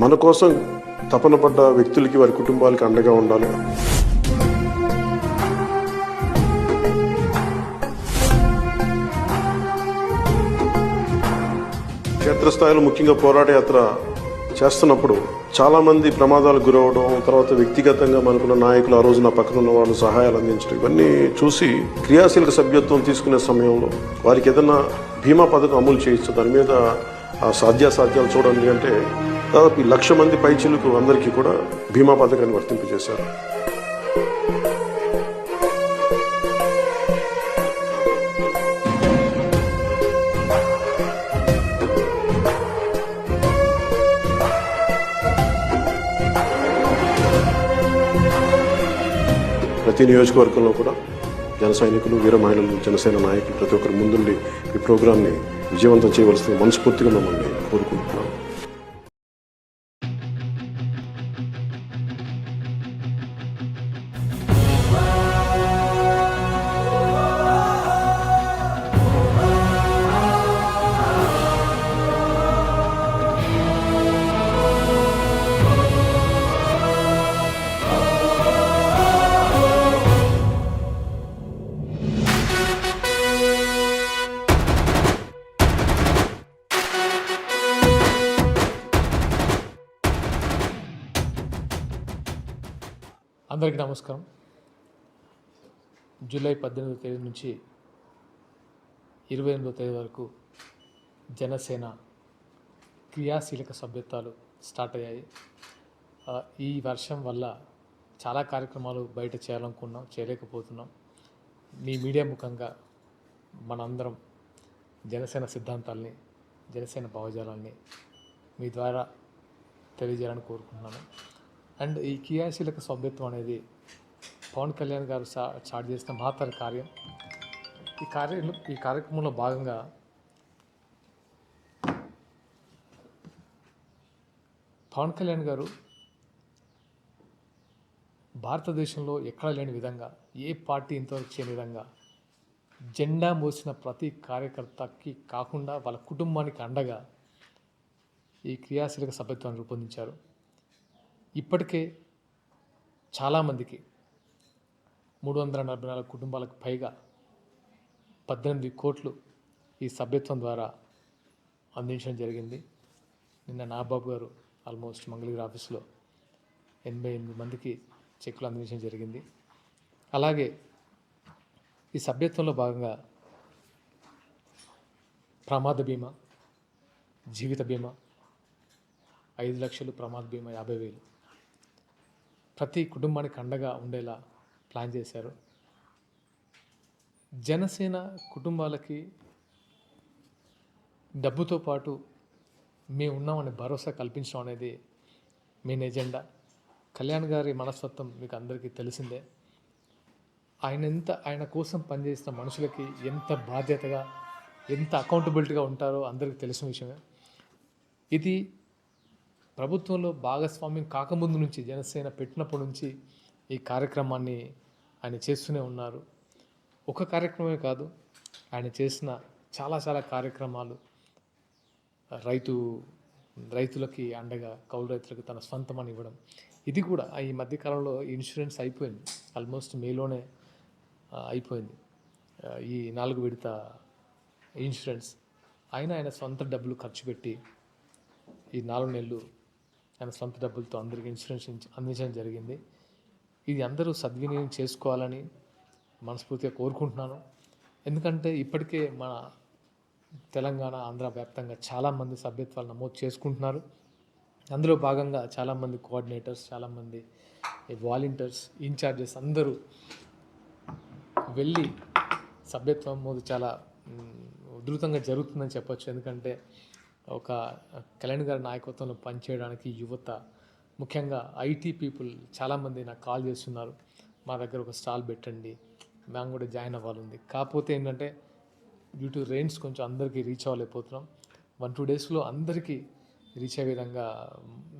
మన కోసం తపన పడ్డ వ్యక్తులకి వారి కుటుంబాలకి అండగా ఉండాలి. క్షేత్రస్థాయిలో ముఖ్యంగా పోరాట యాత్ర చేస్తున్నప్పుడు చాలామంది ప్రమాదాలు ప్రమాదాలకు గురవడం తర్వాత వ్యక్తిగతంగా మనకున్న నాయకులు ఆ రోజు నా పక్కన ఉన్న వాళ్ళు సహాయాలు అందించడం ఇవన్నీ చూసి క్రియాశీలక సభ్యత్వం తీసుకునే సమయంలో వారికి ఏదైనా బీమా పథకం అమలు చేయొచ్చు దాని మీద ఆ సాధ్యాసాధ్యాలు చూడండి అంటే దాదాపు లక్ష మంది పైచిలకు అందరికీ కూడా బీమా పథకాన్ని వర్తింపజేశారు. ప్రతి నియోజకవర్గంలో కూడా జన సైనికులు వీర మహిళలు జనసేన నాయకులు ప్రతి ఒక్కరు ముందుండి ఈ ప్రోగ్రాంని విజయవంతం చేయవలసిన మనస్ఫూర్తిగా మమ్మల్ని కోరుకుంటున్నాం అందరికీ నమస్కారం. జూలై పద్దెనిమిదో తేదీ నుంచి ఇరవై ఎనిమిదో తేదీ వరకు జనసేన క్రియాశీలక సభ్యత్వాలు స్టార్ట్ అయ్యాయి. ఈ వర్షం వల్ల చాలా కార్యక్రమాలు బయట చేయాలనుకున్నాం చేయలేకపోతున్నాం. మీ మీడియా ముఖంగా మనందరం జనసేన సిద్ధాంతాల్ని జనసేన భావజాలాన్ని మీ ద్వారా తెలియజేయాలని కోరుకుంటున్నాను. అండ్ ఈ క్రియాశీలక సభ్యత్వం అనేది పవన్ కళ్యాణ్ గారు స్టార్ట్ చేసిన మహత్తర కార్యం. ఈ కార్యం ఈ కార్యక్రమంలో భాగంగా పవన్ కళ్యాణ్ గారు భారతదేశంలో ఎక్కడా లేని విధంగా ఏ పార్టీ ఇంతవరకు చేయని విధంగా జెండా మోసిన ప్రతి కార్యకర్తకి కాకుండా వాళ్ళ కుటుంబానికి అండగా ఈ క్రియాశీలక సభ్యత్వాన్ని రూపొందించారు. ఇప్పటికే చాలామందికి మూడు వందల నలభై నాలుగు కుటుంబాలకు పైగా పద్దెనిమిది కోట్లు ఈ సభ్యత్వం ద్వారా అందించడం జరిగింది. నిన్న నాబాబు గారు ఆల్మోస్ట్ మంగళగిరి ఆఫీస్లో ఎనభై ఎనిమిది మందికి చెక్కులు అందించడం జరిగింది. అలాగే ఈ సభ్యత్వంలో భాగంగా ప్రమాద బీమా జీవిత బీమా ఐదు లక్షలు ప్రమాద బీమా యాభై వేలు ప్రతి కుటుంబానికి అండగా ఉండేలా ప్లాన్ చేశారు. జనసేన కుటుంబాలకి డబ్బుతో పాటు మేము ఉన్నామని భరోసా కల్పించడం అనేది మెయిన్ ఎజెండా. కళ్యాణ్ గారి మనస్తత్వం మీకు అందరికీ తెలిసిందే. ఆయన ఎంత ఆయన కోసం పనిచేసిన మనుషులకి ఎంత బాధ్యతగా ఎంత అకౌంటబిలిటీగా ఉంటారో అందరికీ తెలిసిన విషయమే. ఇది ప్రభుత్వంలో భాగస్వామ్యం కాకముందు నుంచి జనసేన పెట్టినప్పటి నుంచి ఈ కార్యక్రమాన్ని ఆయన చేస్తూనే ఉన్నారు. ఒక కార్యక్రమమే కాదు ఆయన చేసిన చాలా చాలా కార్యక్రమాలు రైతు రైతులకి అండగా కౌలు రైతులకు తన స్వంతమని ఇవ్వడం. ఇది కూడా ఈ మధ్యకాలంలో ఇన్సూరెన్స్ అయిపోయింది. ఆల్మోస్ట్ మేలోనే అయిపోయింది. ఈ నాలుగు విడత ఇన్సూరెన్స్. అయినా ఆయన సొంత డబ్బులు ఖర్చు పెట్టి ఈ నాలుగు నెలలు ఆయన సొంత డబ్బులతో అందరికీ ఇన్సూరెన్స్ అందించడం జరిగింది. ఇది అందరూ సద్వినియోగం చేసుకోవాలని మనస్ఫూర్తిగా కోరుకుంటున్నాను. ఎందుకంటే ఇప్పటికే మన తెలంగాణ ఆంధ్ర వ్యాప్తంగా చాలామంది సభ్యత్వాలు నమోదు చేసుకుంటున్నారు. అందులో భాగంగా చాలామంది కోఆర్డినేటర్స్ చాలామంది వాలంటీర్స్ ఇన్ఛార్జెస్ అందరూ వెళ్ళి సభ్యత్వం నమోదు చాలా ఉధృతంగా జరుగుతుందని చెప్పొచ్చు. ఎందుకంటే ఒక కళ్యాణ్ గారి నాయకత్వంలో పనిచేయడానికి యువత ముఖ్యంగా ఐటీ పీపుల్ చాలామంది నాకు కాల్ చేస్తున్నారు. మా దగ్గర ఒక స్టాల్ పెట్టండి మేము కూడా జాయిన్ అవ్వాలంది కాకపోతే ఏంటంటే డ్యూ టు రెయిన్స్ కొంచెం అందరికీ రీచ్ అవ్వలేకపోతున్నాం. వన్ టూ డేస్లో అందరికీ రీచ్ అయ్యే విధంగా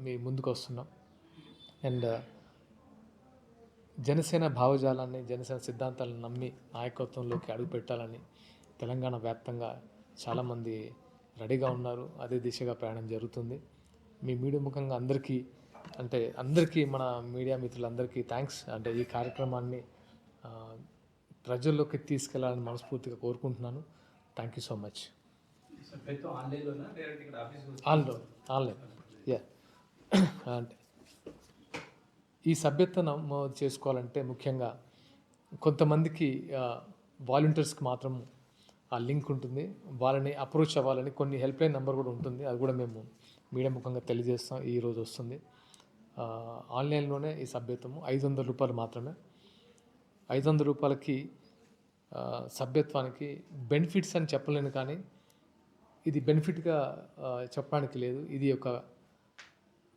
మీ ముందుకు వస్తున్నాం. అండ్ జనసేన భావజాలాన్ని జనసేన సిద్ధాంతాలను నమ్మి నాయకత్వంలోకి అడుగుపెట్టాలని తెలంగాణ వ్యాప్తంగా చాలామంది రెడీగా ఉన్నారు. అదే దిశగా ప్రయాణం జరుగుతుంది. మీ మీడియా ముఖంగా అందరికీ అంటే అందరికీ మన మీడియా మిత్రులందరికీ థ్యాంక్స్ అంటే ఈ కార్యక్రమాన్ని ప్రజల్లోకి తీసుకెళ్ళాలని మనస్ఫూర్తిగా కోరుకుంటున్నాను. థ్యాంక్ యూ సో మచ్ ఆన్లో ఆన్లైన్ యా అంటే ఈ సభ్యత నమోదు చేసుకోవాలంటే ముఖ్యంగా కొంతమందికి వాలంటీర్స్కి మాత్రం ఆ లింక్ ఉంటుంది. వాళ్ళని అప్రోచ్ అవ్వాలని కొన్ని హెల్ప్ లైన్ నెంబర్ కూడా ఉంటుంది. అది కూడా మేము మీడియా ముఖంగా తెలియజేస్తాం. ఈ రోజు వస్తుంది. ఆన్లైన్లోనే ఈ సభ్యత్వము ఐదు వందల రూపాయలు మాత్రమే. ఐదు వందల రూపాయలకి సభ్యత్వానికి బెనిఫిట్స్ అని చెప్పలేను కానీ ఇది బెనిఫిట్గా చెప్పడానికి లేదు. ఇది ఒక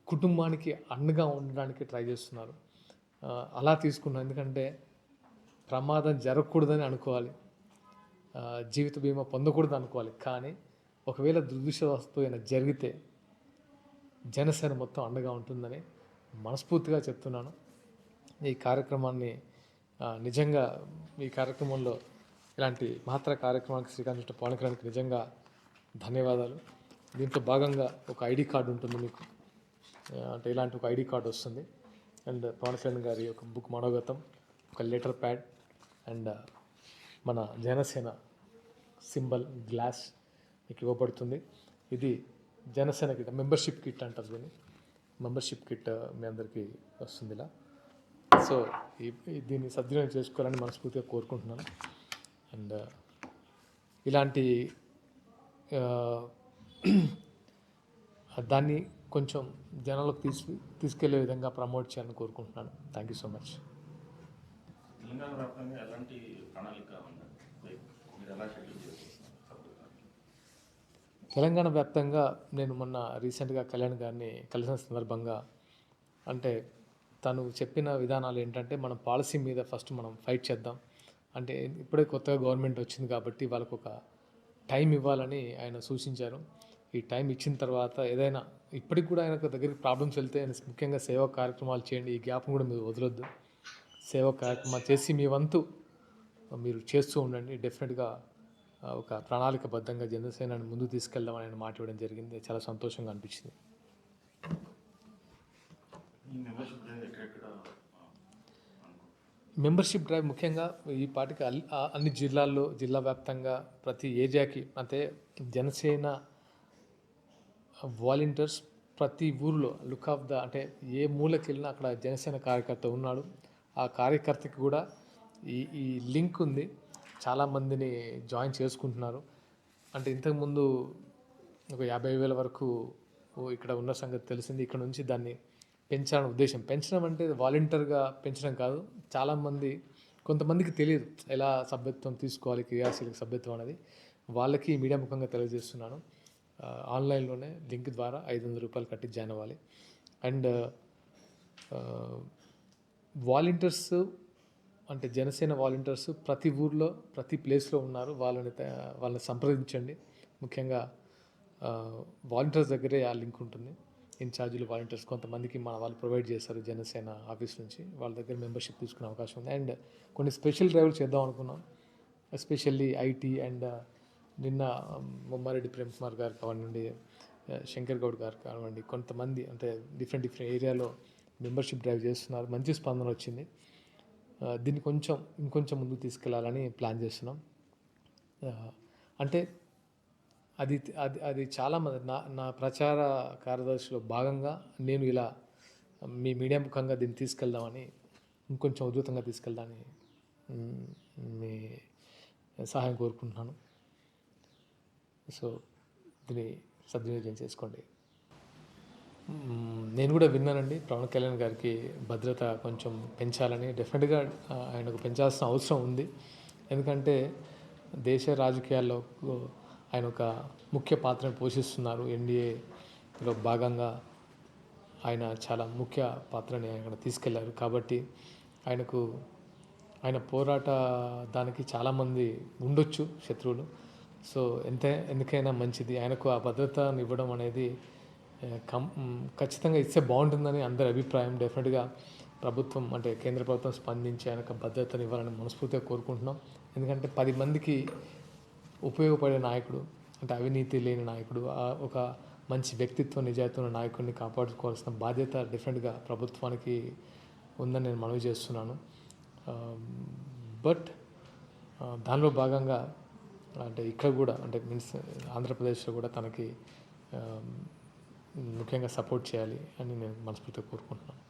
కుటుంబానికి అండగా ఉండడానికి ట్రై చేస్తున్నారు. అలా తీసుకున్నాను ఎందుకంటే ప్రమాదం జరగకూడదని అనుకోవాలి. జీవిత బీమా పొందకూడదు అనుకోవాలి. కానీ ఒకవేళ దురదృష్టవస్తు అయినా జరిగితే జనసేన మొత్తం అండగా ఉంటుందని మనస్ఫూర్తిగా చెప్తున్నాను. ఈ కార్యక్రమాన్ని నిజంగా ఈ కార్యక్రమంలో ఇలాంటి మహత్తర కార్యక్రమానికి శ్రీకాంత్ చుట్టూ పవన్ కళ్యాణ్కి నిజంగా ధన్యవాదాలు. దీంట్లో భాగంగా ఒక ఐడి కార్డు ఉంటుంది మీకు. అంటే ఇలాంటి ఒక ఐడి కార్డు వస్తుంది. అండ్ పవన్ కళ్యాణ్ గారి ఒక బుక్ మనోగతం ఒక లెటర్ ప్యాడ్ అండ్ మన జనసేన సింబల్ గ్లాస్ మీకు ఇవ్వబడుతుంది. ఇది జనసేన కిట్ మెంబర్షిప్ కిట్ అంటారు దీన్ని. మెంబర్షిప్ కిట్ మీ అందరికీ వస్తుంది ఇలా. సో ఈ దీన్ని సద్వినియోగం చేసుకోవాలని మనస్ఫూర్తిగా కోరుకుంటున్నాను. అండ్ ఇలాంటి దాన్ని కొంచెం జనాలకు తీసు తీసుకెళ్ళే విధంగా ప్రమోట్ చేయాలని కోరుకుంటున్నాను. Thank you so much Telangana వ్యాప్తంగా ఎలాంటి ప్రణాళిక తెలంగాణ వ్యాప్తంగా నేను మొన్న రీసెంట్గా కళ్యాణ్ గారిని కలిసిన సందర్భంగా అంటే తను చెప్పిన విధానాలు ఏంటంటే మనం పాలసీ మీద ఫస్ట్ మనం ఫైట్ చేద్దాం. అంటే ఇప్పుడే కొత్తగా గవర్నమెంట్ వచ్చింది కాబట్టి వాళ్ళకు ఒక టైం ఇవ్వాలని ఆయన సూచించారు. ఈ టైం ఇచ్చిన తర్వాత ఏదైనా ఇప్పటికి కూడా ఆయనకు దగ్గరికి ప్రాబ్లమ్స్ వెళ్తే ఆయన ముఖ్యంగా సేవా కార్యక్రమాలు చేయండి ఈ గ్యాప్ కూడా మీరు వదలొద్దు. సేవా కార్యక్రమాలు చేసి మీ వంతు మీరు చేస్తూ ఉండండి. డెఫినెట్గా ఒక ప్రణాళికబద్ధంగా జనసేనని ముందుకు తీసుకెళ్దామని ఆయన మాట ఇవ్వడం జరిగింది. చాలా సంతోషంగా అనిపించింది. మెంబర్షిప్ డ్రైవ్ ముఖ్యంగా ఈ పాటికి అన్ని జిల్లాల్లో జిల్లా వ్యాప్తంగా ప్రతి ఏరియాకి అంటే జనసేన వాలంటీర్స్ ప్రతి ఊరిలో లుక్ ఆఫ్ ద అంటే ఏ మూలకి వెళ్ళినా అక్కడ జనసేన కార్యకర్త ఉన్నాడు. ఆ కార్యకర్తకి కూడా ఈ ఈ లింక్ ఉంది. చాలామందిని జాయిన్ చేసుకుంటున్నారు. అంటే ఇంతకుముందు ఒక యాభై వేల వరకు ఇక్కడ ఉన్న సంగతి తెలిసింది. ఇక్కడ నుంచి దాన్ని పెంచాలని ఉద్దేశం. పెంచడం అంటే వాలంటీర్గా పెంచడం కాదు. చాలామంది కొంతమందికి తెలియదు ఎలా సభ్యత్వం తీసుకోవాలి క్రియాశీలక సభ్యత్వం అనేది. వాళ్ళకి మీడియా ముఖంగా తెలియజేస్తున్నాను. ఆన్లైన్లోనే లింక్ ద్వారా ఐదు వందల రూపాయలు కట్టి జాయిన్ అవ్వాలి. అండ్ వాలంటీర్స్ అంటే జనసేన వాలంటీర్స్ ప్రతి ఊర్లో ప్రతి ప్లేస్లో ఉన్నారు. వాళ్ళని వాళ్ళని సంప్రదించండి. ముఖ్యంగా వాలంటీర్స్ దగ్గరే ఆ లింక్ ఉంటుంది. ఇన్ఛార్జీలు వాలంటీర్స్ కొంతమందికి మన వాళ్ళు ప్రొవైడ్ చేస్తారు జనసేన ఆఫీస్ నుంచి. వాళ్ళ దగ్గర మెంబర్షిప్ తీసుకునే అవకాశం ఉంది. అండ్ కొన్ని స్పెషల్ డ్రైవ్లు చేద్దాం అనుకున్నాం. ఎస్పెషల్లీ ఐటీ అండ్ నిన్న బొమ్మారెడ్డి ప్రేమ్ కుమార్ గారు కానివ్వండి శంకర్ గౌడ్ గారు కానివ్వండి కొంతమంది అంటే డిఫరెంట్ డిఫరెంట్ ఏరియాలో మెంబర్షిప్ డ్రైవ్ చేస్తున్నారు. మంచి స్పందన వచ్చింది. దీన్ని కొంచెం ఇంకొంచెం ముందుకు తీసుకెళ్ళాలని ప్లాన్ చేస్తున్నాం. అంటే అది అది అది చాలామంది నా నా ప్రచార కార్యదర్శిలో భాగంగా నేను ఇలా మీ మీడియా ముఖంగా దీన్ని తీసుకెళ్దామని ఇంకొంచెం ఉధృతంగా తీసుకెళ్దామని మీ సహాయం కోరుకుంటున్నాను. సో దీన్ని సద్వినియోగం చేసుకోండి. నేను కూడా విన్నానండి. పవన్ కళ్యాణ్ గారికి భద్రత కొంచెం పెంచాలని. డెఫినెట్గా ఆయనకు పెంచాల్సిన అవసరం ఉంది. ఎందుకంటే దేశ రాజకీయాల్లో ఆయన ఒక ముఖ్య పాత్రను పోషిస్తున్నారు. ఎన్డీఏలో భాగంగా ఆయన చాలా ముఖ్య పాత్రని ఆయన తీసుకెళ్ళారు. కాబట్టి ఆయనకు ఆయన పోరాట దానికి చాలామంది ఉండొచ్చు శత్రువులు. సో ఎంత ఎందుకైనా మంచిది. ఆయనకు ఆ భద్రతను ఇవ్వడం అనేది కం ఖచ్చితంగా ఇస్తే బాగుంటుందని అందరి అభిప్రాయం. డెఫినెట్గా ప్రభుత్వం అంటే కేంద్ర ప్రభుత్వం స్పందించి ఆయనకు భద్రతను ఇవ్వాలని మనస్ఫూర్తిగా కోరుకుంటున్నాం. ఎందుకంటే పది మందికి ఉపయోగపడే నాయకుడు అంటే అవినీతి లేని నాయకుడు ఒక మంచి వ్యక్తిత్వ నిజాయితీ ఉన్న నాయకుడిని కాపాడుకోవాల్సిన బాధ్యత డిఫరెంట్గా ప్రభుత్వానికి ఉందని నేను మనవి చేస్తున్నాను. బట్ దానిలో భాగంగా అంటే ఇక్కడ కూడా అంటే మీన్స్ ఆంధ్రప్రదేశ్లో కూడా తనకి ముఖ్యంగా సపోర్ట్ చేయాలి అని నేను మనస్ఫూర్తిగా కోరుకుంటున్నాను.